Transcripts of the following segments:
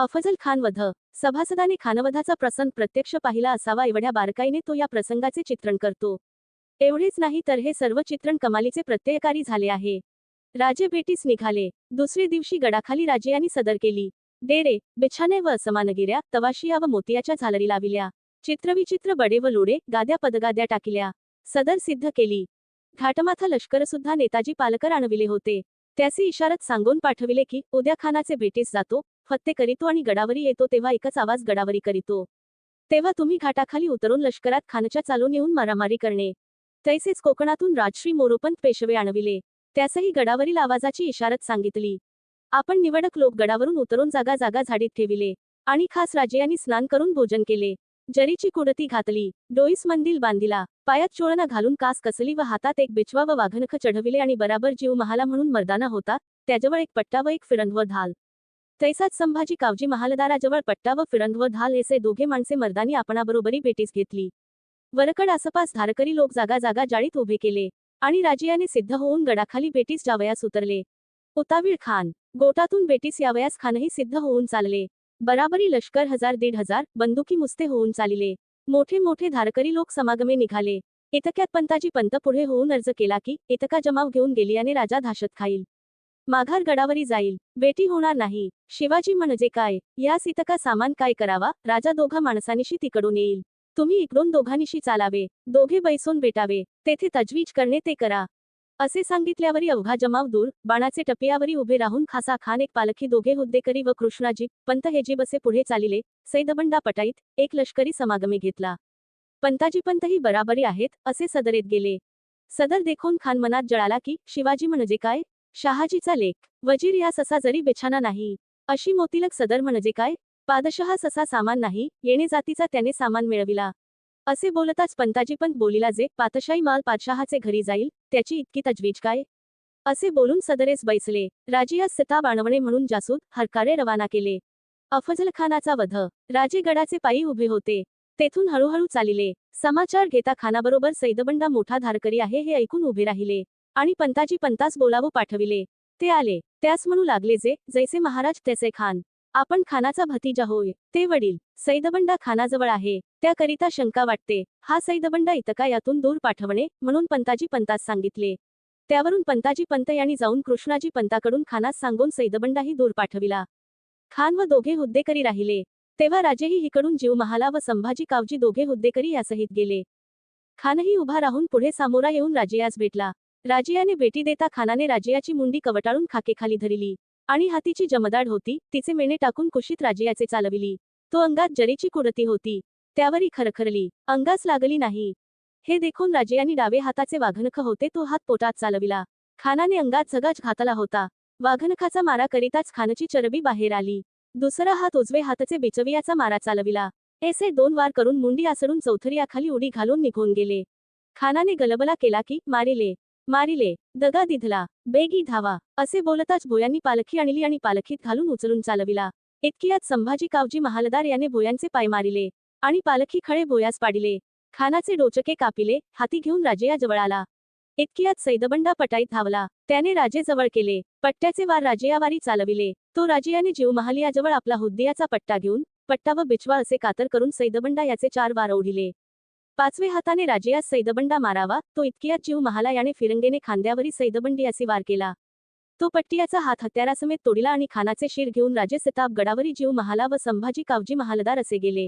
अफजल खान वध. सभासदाने खानवधाचा प्रसंग प्रत्यक्ष पाहिला असावा एवढ्या बारकाईने तो या प्रसंगाचे चित्रण करतो. एवढेच नाही तर हे सर्व चित्रण कमालीचे प्रत्ययकारी झाले आहे. राजे भेटीस निघाले. दुसरे दिवशी गडाखाली राजे यांनी सदर केली. डेरे बिछाने व असमानगिऱ्या तवाशिया व मोतियाच्या झालरी लाविल्या. चित्रविचित्र बडे व लोडे गाद्या पदगाद्या टाकिल्या. सदर सिद्ध केली. घाटमाथा लष्कर सुद्धा नेताजी पालकर आणविले होते. त्यासी इशारत सांगून पाठविले की उद्या खानाचे बेटीस जातो फत्ते करीतो आणि गडावरी येतो तेव्हा एकच आवाज गडावरी करीतो. तेव्हा तुम्ही घाटाखाली उतरून लष्करात खानच्या चालून येऊन मारामारी करणे. तैसेच कोकणातून राजश्री मोरोपंत पेशवे आणविले. त्यासही गडावरील आवाजाची इशारत सांगितली. आपण निवडक लोक गडावरून उतरून जागा जागा झाडीत ठेविले. आणि खास राजे यांनी स्नान करून भोजन केले. जरीची कुडती घातली डोईस मंदिल बांधिला पायात चोळणा घालून कास कसली व हातात एक बिचवा व वाघनख चढविले आणि बराबर जीव महाला म्हणून मर्दाना होता त्याजवळ एक पट्टा व एक फिरंद ढाल तैसाच संभाजी कावजी महालदाराजवळ पट्टा व फिरंद ढाल असे दोघे माणसे मर्दानी आपणाबरोबरी भेटीस घेतली. वरकड आसपास धारकरी लोक जागा जागा जाळीत उभे केले आणि राजियाने सिद्ध होऊन गडाखाली बेटीस जावयास उतरले. उतावीळ खान गोटातून बेटीस यावयास खानही सिद्ध होऊन चालले. बराबरी लष्कर हजार दीड हजार बंदुकी मुस्ते होऊन चालिले. मोठे मोठे धारकरी लोक समागमे निघाले. इतक्यात पंताजी पंत पुढे होऊन अर्ज केला की इतका जमाव घेऊन गेलियाने राजा धाशत खाईल. माघार गडावरी जाईल. बेटी होणार नाही. शिवाजी म्हणजे काय? यास इतका सामान काय करावा? राजा दोघा माणसांनीशी तिकडून येईल. तुम्ही इकडून दोघांनीशी चालावे. दोघे बैसून भेटावे. तेथे तजवीज करणे ते करा. असे सांगितल्यावरी अवघा जमाव दूर बाणाचे टपियावरी उभे राहून खासा खान एक पालखी दोघे हुद्देकरी व कृष्णाजी पंत हेजी बसे पुढे चालिले सैदबंडा पटाईत एक लष्करी समागमी घेतला. पंताजी पंतही बराबरी आहेत असे सदरेत गेले. सदर देखून खान मनात जळाला की शिवाजी म्हणजे काय? शहाजीचा लेख वजीर या ससा जरी बेछाना नाही. अशी मोतीलक सदर म्हणजे काय? पादशहा ससा सामान नाही येणे जातीचा त्याने सामान मिळविला. असे बोलताच पंताजी पंत बोलीला जे पातशाही माल पातशहाचे घरी जाईल त्याची इतकी तजवीज काय? असे बोलून सदरेस बैसले. राजियास सता बाणवणे म्हणून जासूद हरकारे रवाना केले. अफजल खानाचा वध. राजे गडाचे पायी उभे होते. तेथून हळूहळू चालिले. समाचार घेता खानाबरोबर सैदबंडा मोठा धारकरी आहे हे ऐकून उभे राहिले आणि पंताजी पंतास बोलावू पाठविले. ते आले. त्यास म्हणू लागले जे जैसे महाराज तैसे खान. आपण खानाचा भतीजा होय ते वडील सैदबंडा खानाजवळ आहे त्याकरिता शंका वाटते हा सैदबंडा इतका यातून दूर पाठवणे म्हणून पंताजी पंतास सांगितले. त्यावरून पंताजी पंत यांनी जाऊन कृष्णाजी पंताकडून खानास सांगून सैदबंडाही दूर पाठविला. खान व दोघे हुद्देकरी राहिले. तेव्हा राजेही हिकडून जीव महाला व संभाजी कावजी दोघे हुद्देकरी यासहित गेले. खानही उभा राहून पुढे सामोरा येऊन राजेयास भेटला. राजेयाने भेटी देता खानाने राजेयाची मुंडी कवटाळून खाकेखाली धरिली. आणि हातीची जमदाड होती तिचे मेणे टाकून कुशीत राजियाचे चालविली. तो अंगात जरीची कुडती होती. त्यावरी खरखरली. अंगास लागली नाही. हे देखून राजियानी डावे हाताचे वाघनख होते तो हात पोटात चालविला. खानाने अंगात झगाच घातला होता. वाघनखाचा मारा करिताच खानची चरबी बाहेर आली. दुसरा हात उजवे हाताचे बिचवियाचा मारा चालविला. ऐसे दोन वार करून मुंडी आसडून चौथरियाखाली उडी घालून निघून गेले. खानाने गलबला केला की मारिले. मारिले दगा दिधला बेगी धावा असे बोलताच भोयांनी पालखी आणली आणि पालखीत घालून उचलून चालविला. इतकियात संभाजी कावजी महालदार याने भोयांचे पाय मारिले आणि पालखी खळे भोयास पाडिले. खानाचे डोचके कापिले हाती घेऊन राजे जवळ आला. इतकियात सैदबंडा पटाईत धावला त्याने राजे जवळ केले पट्ट्याचे वार राजेयावारी चालविले. तो राजेयाने जीव महालियाजवळ आपला हुद्दियाचा पट्टा घेऊन पट्टा व बिचवा असे कातर करून सैदबंडा याचे चार वार ओढिले. पाचवे हाताने राजियास सैदबंडा मारावा तो इतकियात जीव महाला याने फिरंगेने खांद्यावरी सैदबंडी असे वार केला. तो पट्टियाचा हात हत्यारासमेत तोडिला आणि खानाचे शिर घेऊन राजे सिताब गडावरी जीव महाला व संभाजी कावजी महालदार असे गेले.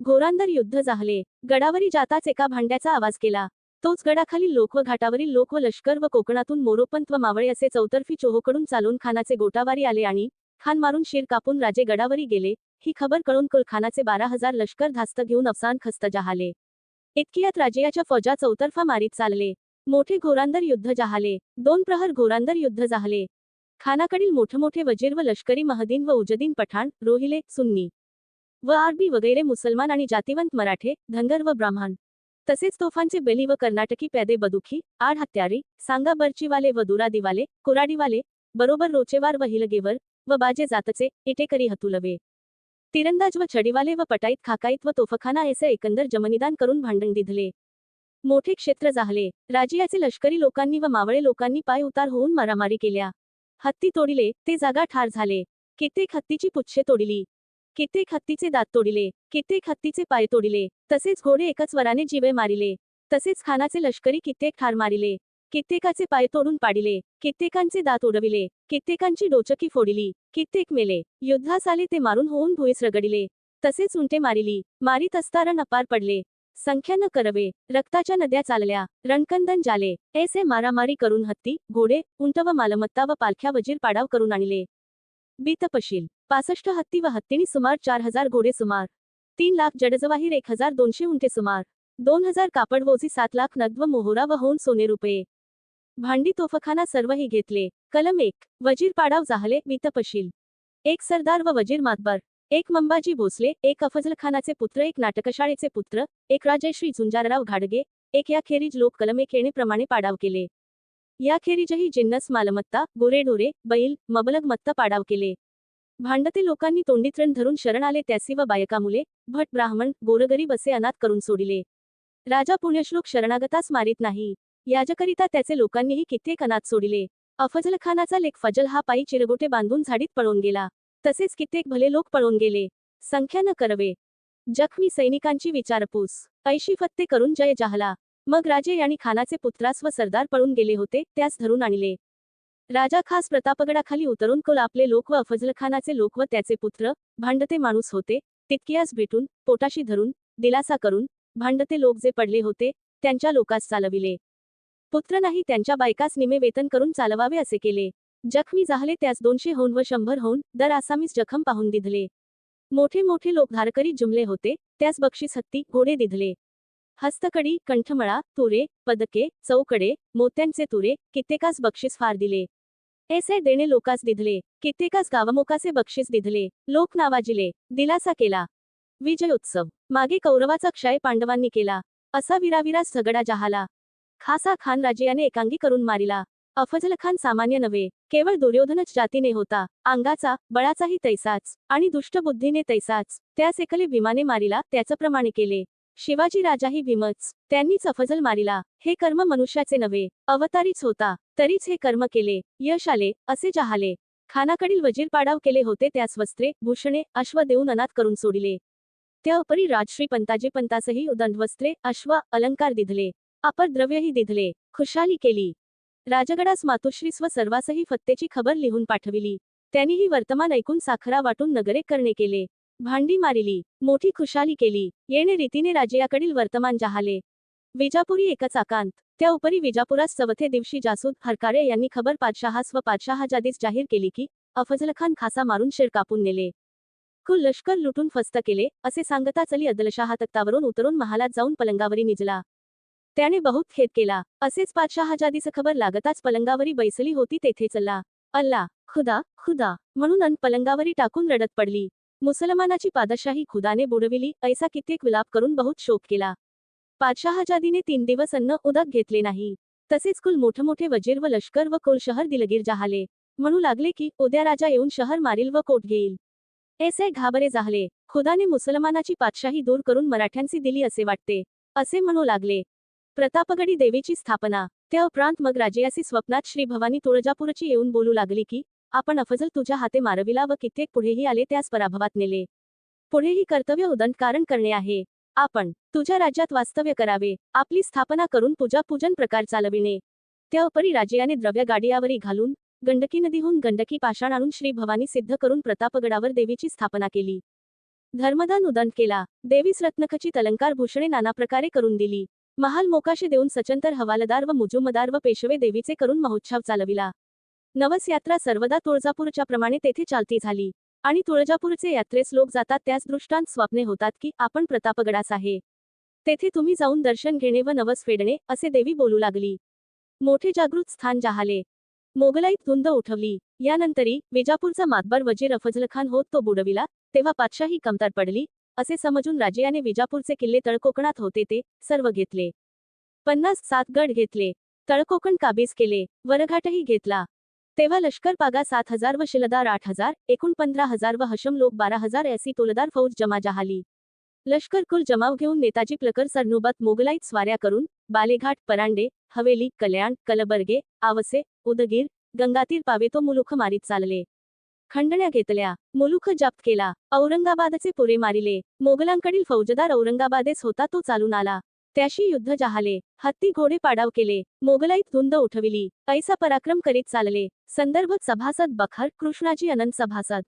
घोरांदर युद्ध झाले. गडावरी जाताच एका भांड्याचा आवाज केला. तोच गडाखाली लोक व घाटावरील लोक व लष्कर व कोकणातून मोरोपंत व मावळे असे चौतर्फी चोहोकडून चालून खानाचे गोटावारी आले आणि खान मारून शिर कापून राजे गडावरी गेले. ही खबर कळून कुल खानाचे बारा हजार लष्कर धास्त घेऊन अफसान खस्त जहाले इतकियात राजियाच्या फौजा चौतर्फा मारीत चालले. मोठे घोरांदर युद्ध जहाले. दोन प्रहर घोरांदर युद्ध जाहले. खानाकडील मोठमोठे वजीर व लष्करी महदीन व उजदीन पठाण रोहिले सुन्नी. व आरबी वगैरे मुसलमान आणि जातिवंत मराठे धनगर व ब्राह्मण. तसेच तोफांचे बेली व कर्नाटकी पैदे बदुखी आड हत्यारी सांगा बर्चीवाले व दुरादीवाले कुराडीवाले बरोबर रोचेवार व हिलगेवर व बाजे जातचे इटेकरी हतुलवे. तिरंदाज व छडीवाले व पटाईत खाकाईत व तोफखाना असे एकंदर जमनिदान करून भांडण दिधले. मोठे क्षेत्र जाहले. राजियाचे लष्करी लोकांनी व मावळे लोकांनी पाय उतार होऊन मारामारी केल्या. हत्ती तोडिले ते जागा ठार झाले. कित्येक हत्तीची पुच्छे तोडिली. कित्येक हत्तीचे दात तोडिले. कित्येक हत्तीचे पाय तोडिले. तसेच घोडे एकाच वराने जीवे मारिले. तसेच खानाचे लष्करी कित्येक ठार मारिले. कित्येकाचे पाय तोडून पाडिले कित्येकांचे दात उडविले कित्येकांची डोचकी फोडिली कित्येक मेले. युद्धास आले ते मारून होऊन भुईस रगडिले. तसेच उंटे मारिली मारीत असतारण अपार पडले. संख्या न करवे रक्ताच्या नद्या चालल्या रणकंदन जाले. ऐसे मारामारी करून हत्ती घोडे उंट व मालमत्ता व पालख्या वजीर पाडाव करून आणले. बीतपशील पासष्ट हत्ती व हत्तीनी सुमार चार हजार घोडे सुमार. तीन लाख जडजवाहीर एक हजार दोनशे उंटे सुमार. दोन हजार कापडवोजी सात लाख नग व मोहोरा व होऊन सोने रुपये. भांडी तोफखाना सर्वही घेतले. कलम एक. वजीर पाडाव जाहले वितपशील. एक सरदार व वजीर मातबर. एक मंबाजी भोसले एक अफजलखानाचे पुत्र एक नाटकशाळेचे पुत्र एक राजश्री झुंजारराव घाडगे एक याखेरीज लोक कलम एक येणेप्रमाणे पाडाव केले. याखेरीजही जिन्नस मालमत्ता गोरेढोरे बैल मबलग मत्त पाडाव केले. भांडते लोकांनी तोंडीत्रण धरून शरण आले त्यासी व बायका मुले भट ब्राह्मण गोरगरीब असे अनाथ करून सोडिले. राजा पुण्यश्लोक शरणागतास मारित नाही. याजकरिता त्याचे लोकांनीही कित्येक अनाथ सोडिले. अफजलखानाचा लेख फजल हा पायी चिरगोटे बांधून झाडीत पळून गेला. तसेच कित्येक भले लोक पळून गेले. संख्या न करवे. जखमी सैनिकांची विचारपूस. ऐशी फत्ते करून जय जाहला. मग राजे आणि खानाचे पुत्रास व सरदार पळून गेले होते त्यास धरून आणले. राजा खास प्रतापगडाखाली उतरून कोल आपले लोक व अफजलखानाचे लोक व त्याचे पुत्र भांडते माणूस होते तितकियास भेटून पोटाशी धरून दिलासा करून भांडते लोक जे पडले होते त्यांच्या लोकास चालविले. पुत्र नाही त्यांच्या बायकास निमे वेतन करून चालवावे असे केले. जखमी झाले त्यास दोनशे होऊन व शंभर होऊन दर आसामीस जखम पाहून दिधले. मोठे मोठे लोक धारकरी जुमले होते त्यास बक्षीस हत्ती घोडे दिधले. हस्तकडी कंठमळा तुरे पदके चौकडे मोत्यांचे तुरे कित्येकास बक्षीस फार दिले. ऐसे देणे लोकास दिधले कित्येकास गावमोकाचे बक्षीस दिधले लोक नावाजिले दिलासा केला. विजयोत्सव मागे कौरवाचा क्षय पांडवांनी केला. असा विराविरास झगडा जहाला. खासा खान राजियाने एकांगी करून मारिला. अफजल खान सामान्य नव्हे केवळ दुर्योधनच जातीने होता. अंगाचा बळाचाही तैसाच आणि दुष्टबुद्धीने तैसाच. त्यास एकले भीमाने मारिला त्याचं प्रमाणे केले. शिवाजी राजाही भीमच त्यांनीच अफजल मारिला. हे कर्म मनुष्याचे नव्हे अवतारीच होता. तरीच हे कर्म केले यश आले असे जहाले. खानाकडील वजीर पाडाव केले होते त्यास वस्त्रे भूषणे अश्व देऊन अनाथ करून सोडिले. त्या उपरी राजश्री पंताजी पंतासही उदंड वस्त्रे अश्व अलंकार दिधले. आपण द्रव्यही दिधले खुशाली केली. राजगडास मातोश्रीस व सर्वासही फत्तेची खबर लिहून पाठविली. त्यांनीही वर्तमान ऐकून साखरा वाटून नगरे करणे केले. भांडी मारिली मोठी खुशाली केली. येणे रीतीने राजयाकडील वर्तमान जहाले. विजापुरी एकच आकांत. त्या उपरी विजापुरास चवथे दिवशी जासूद हरकारे यांनी खबर पादशाहास व पादशहाजादीस जाहीर केली की अफजलखान खासा मारून शेर कापून नेले. कुल लष्कर लुटून फस्त केले असे सांगताच अली अदलशाहा तख्तावरून उतरून महालात जाऊन पलंगावरी निजला. त्याने बहुत खेद केला. असेच पाचशहाजादीचं खबर लागताच पलंगावरी बैसली होती तेथे चल्ला अल्ला खुदा खुदा म्हणून अन पलंगावरी टाकून रडत पडली. मुसलमानाची पादशाही खुदाने बुडविली ऐसा कित्येक विलाप करून बहुत शोक केला. पादशाहाजादीने तीन दिवस अन्न उदक घेतले नाही. तसेच कुल मोठमोठे वजीर व लष्कर व कुल शहर दिलगीर जहाले. म्हणू लागले की उद्या राजा येऊन शहर मारील व कोट घेईल. ऐसे घाबरे जाहले. खुदाने मुसलमानाची पातशाही दूर करून मराठ्यांची दिली असे वाटते. असे म्हणू लागले. प्रतापगडी देवीची स्थापना. त्या उपरांत मग राजयासी स्वप्नात श्री भवानी तुळजापूरची येऊन बोलू लागली की आपण अफजल तुझ्या हाते मारविला व कित्येक पुढेही आले त्यास पराभवात नेले. पुढेही कर्तव्य उदंतकारण करणे आहे. आपण तुझ्या राज्यात वास्तव्य करावे. आपली स्थापना करून पूजा पूजन प्रकार चालविणे. त्या उपरी राजयाने द्रव्य गाडियावरी घालून गंडकी नदीहून गंडकी पाषाण आणून श्री भवानी सिद्ध करून प्रतापगडावर देवीची स्थापना केली. धर्मदान उदंड केला. देवीस रत्नखचित अलंकार भूषणे नाना प्रकारे करून दिली. महाल मोकाशे देऊन सचंतर हवालदार व मुजुमदार व पेशवे देवीचे करून महोत्सव चालविला. नवस यात्रा सर्वदा तुळजापूरच्या प्रमाणे तेथे चालती झाली. आणि तुळजापूरचे यात्रेस लोक जातात त्यास दृष्टांत स्वप्ने होतात की आपण प्रतापगडास आहे. तेथे तुम्ही जाऊन दर्शन घेणे व नवस फेडणे असे देवी बोलू लागली. मोठे जागृत स्थान जहाले. मोगलाईत धुंद उठवली. यानंतरी विजापूरचा मातबर वजीर अफजलखान होत तो बुडविला तेव्हा पातशाही कमतर पडली असे समजून राजयाने विजापूरचे किल्ले तळकोकणात होते ते सर्व घेतले. पन्नास सात गड घेतले. तळकोकण काबीज केले. वरघाटही घेतला. तेव्हा लष्कर पागा सात हजार व शिलदार आठ हजार एकूण पंधरा हजार व हशम लोक बारा हजार ऐसी तोलदार फौज जमा जहाली. लष्कर कुल जमाव घेऊन नेताजी प्लकर सरनुबत मोगलाईत स्वाऱ्या करून बालेघाट परांडे हवेली कल्याण कलबर्गे आवसे उदगीर गंगातीर पावेतो मुलुख मारीत चालले. खंडण्या घेतल्या. मुलुख जप्त केला. औरंगाबादचे पुरे मारिले. मोगलांकडील फौजदार औरंगाबादेस होता तो चालून आला. त्याशी युद्ध जहाले. हत्ती घोडे पाडाव केले. मोगलाईत धुंद उठविली. ऐसा पराक्रम करीत चालले. संदर्भ सभासद बखर कृष्णाजी अनंत सभासद.